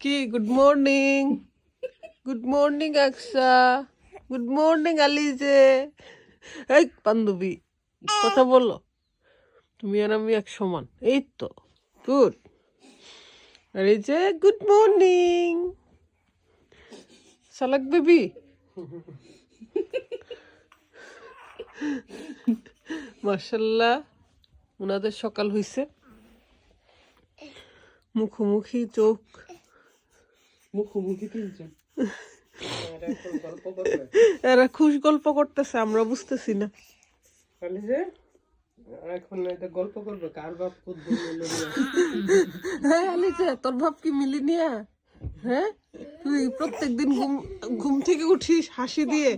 কি good morning good morning Aksa good morning Alizeh এই, বান্ধবী, কথা বলো। তুমি আর আমি এক সমান। এই তো গুড আর এই যে গুড মর্নিং সালাক বেবি। মার্শাল্লাহ ওনাদের সকাল হইছে। মুখোমুখি চোখ। মুখোমুখি তিনজন। এরা খুশ গল্প করতেছে আমরা বুঝতেছি না। এখন এটা গল্প করবে কার বাপ হ্যাঁ আলিজা তোর ভাব কি মিলিনিয়া হ্যাঁ? তুই প্রত্যেকদিন ঘুম ঘুম থেকে উঠিস হাসি দিয়ে।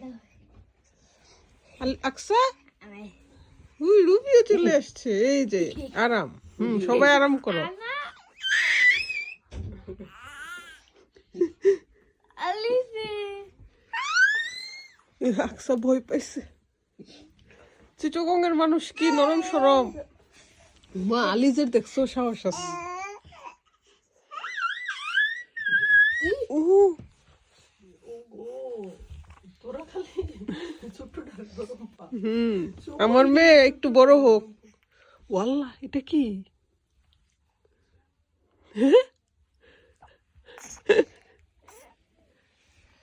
আকসা? উই রুবিও চলে আসছে এই যে আরাম। হুম সবাই আরাম করো। আকসা মানুষ কি নরম সরম। মা, আলিজের দেখছ সাহস আমার মেয়ে একটু বড় হোক। ওয়াল্লাহ, এটা কি? হ্যাঁ?